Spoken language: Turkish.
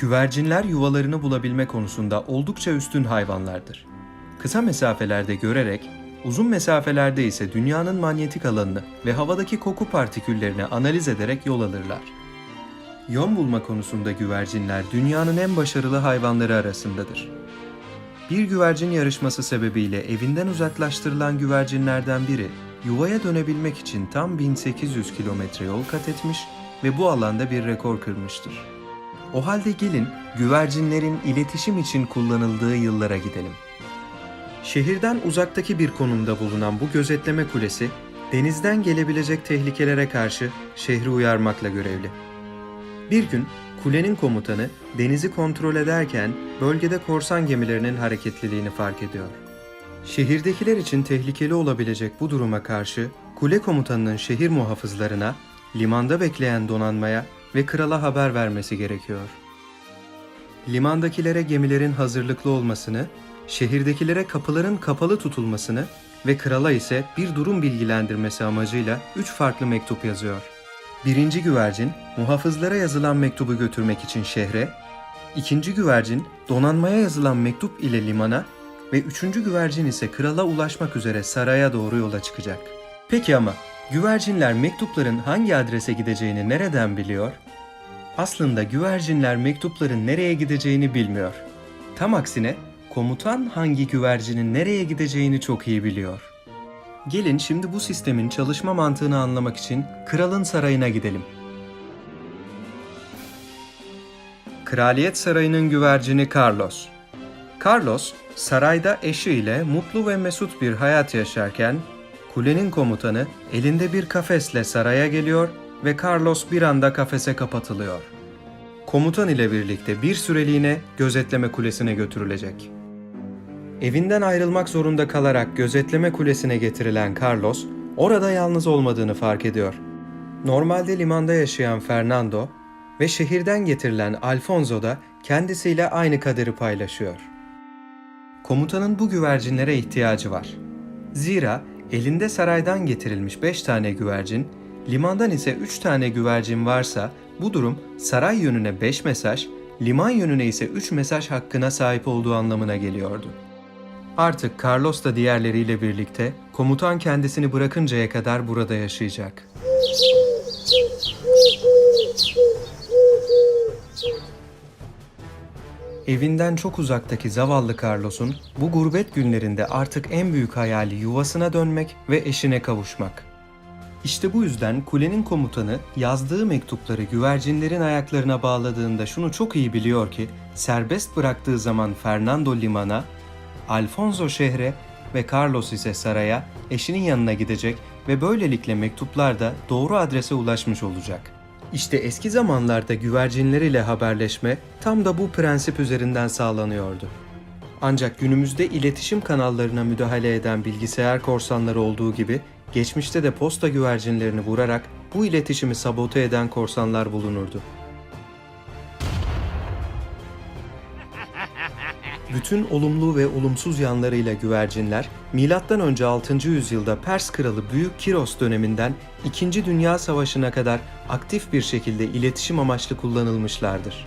Güvercinler yuvalarını bulabilme konusunda oldukça üstün hayvanlardır. Kısa mesafelerde görerek, uzun mesafelerde ise dünyanın manyetik alanını ve havadaki koku partiküllerini analiz ederek yol alırlar. Yön bulma konusunda güvercinler dünyanın en başarılı hayvanları arasındadır. Bir güvercin yarışması sebebiyle evinden uzaklaştırılan güvercinlerden biri, yuvaya dönebilmek için tam 1800 kilometre yol kat etmiş ve bu alanda bir rekor kırmıştır. O halde gelin güvercinlerin iletişim için kullanıldığı yıllara gidelim. Şehirden uzaktaki bir konumda bulunan bu gözetleme kulesi, denizden gelebilecek tehlikelere karşı şehri uyarmakla görevli. Bir gün kulenin komutanı denizi kontrol ederken bölgede korsan gemilerinin hareketliliğini fark ediyor. Şehirdekiler için tehlikeli olabilecek bu duruma karşı kule komutanının şehir muhafızlarına, limanda bekleyen donanmaya ve krala haber vermesi gerekiyor. Limandakilere gemilerin hazırlıklı olmasını, şehirdekilere kapıların kapalı tutulmasını ve krala ise bir durum bilgilendirmesi amacıyla üç farklı mektup yazıyor. Birinci güvercin, muhafızlara yazılan mektubu götürmek için şehre, ikinci güvercin, donanmaya yazılan mektup ile limana ve üçüncü güvercin ise krala ulaşmak üzere saraya doğru yola çıkacak. Peki ama güvercinler mektupların hangi adrese gideceğini nereden biliyor? Aslında güvercinler mektupların nereye gideceğini bilmiyor. Tam aksine komutan hangi güvercinin nereye gideceğini çok iyi biliyor. Gelin şimdi bu sistemin çalışma mantığını anlamak için kralın sarayına gidelim. Kraliyet Sarayı'nın güvercini Carlos. Carlos, sarayda eşiyle mutlu ve mesut bir hayat yaşarken, kulenin komutanı elinde bir kafesle saraya geliyor ve Carlos bir anda kafese kapatılıyor. Komutan ile birlikte bir süreliğine gözetleme kulesine götürülecek. Evinden ayrılmak zorunda kalarak gözetleme kulesine getirilen Carlos, orada yalnız olmadığını fark ediyor. Normalde limanda yaşayan Fernando ve şehirden getirilen Alfonso da kendisiyle aynı kaderi paylaşıyor. Komutanın bu güvercinlere ihtiyacı var. Zira elinde saraydan getirilmiş 5 tane güvercin, limandan ise 3 tane güvercin varsa bu durum saray yönüne 5 mesaj, liman yönüne ise 3 mesaj hakkına sahip olduğu anlamına geliyordu. Artık Carlos da diğerleriyle birlikte komutan kendisini bırakıncaya kadar burada yaşayacak. Evinden çok uzaktaki zavallı Carlos'un bu gurbet günlerinde artık en büyük hayali yuvasına dönmek ve eşine kavuşmak. İşte bu yüzden kulenin komutanı yazdığı mektupları güvercinlerin ayaklarına bağladığında şunu çok iyi biliyor ki serbest bıraktığı zaman Fernando limana, Alfonso şehre ve Carlos ise saraya eşinin yanına gidecek ve böylelikle mektuplar da doğru adrese ulaşmış olacak. İşte eski zamanlarda güvercinler ile haberleşme tam da bu prensip üzerinden sağlanıyordu. Ancak günümüzde iletişim kanallarına müdahale eden bilgisayar korsanları olduğu gibi geçmişte de posta güvercinlerini vurarak bu iletişimi sabote eden korsanlar bulunurdu. Bütün olumlu ve olumsuz yanlarıyla güvercinler, M.Ö. 6. yüzyılda Pers kralı Büyük Kiros döneminden 2. Dünya Savaşı'na kadar aktif bir şekilde iletişim amaçlı kullanılmışlardır.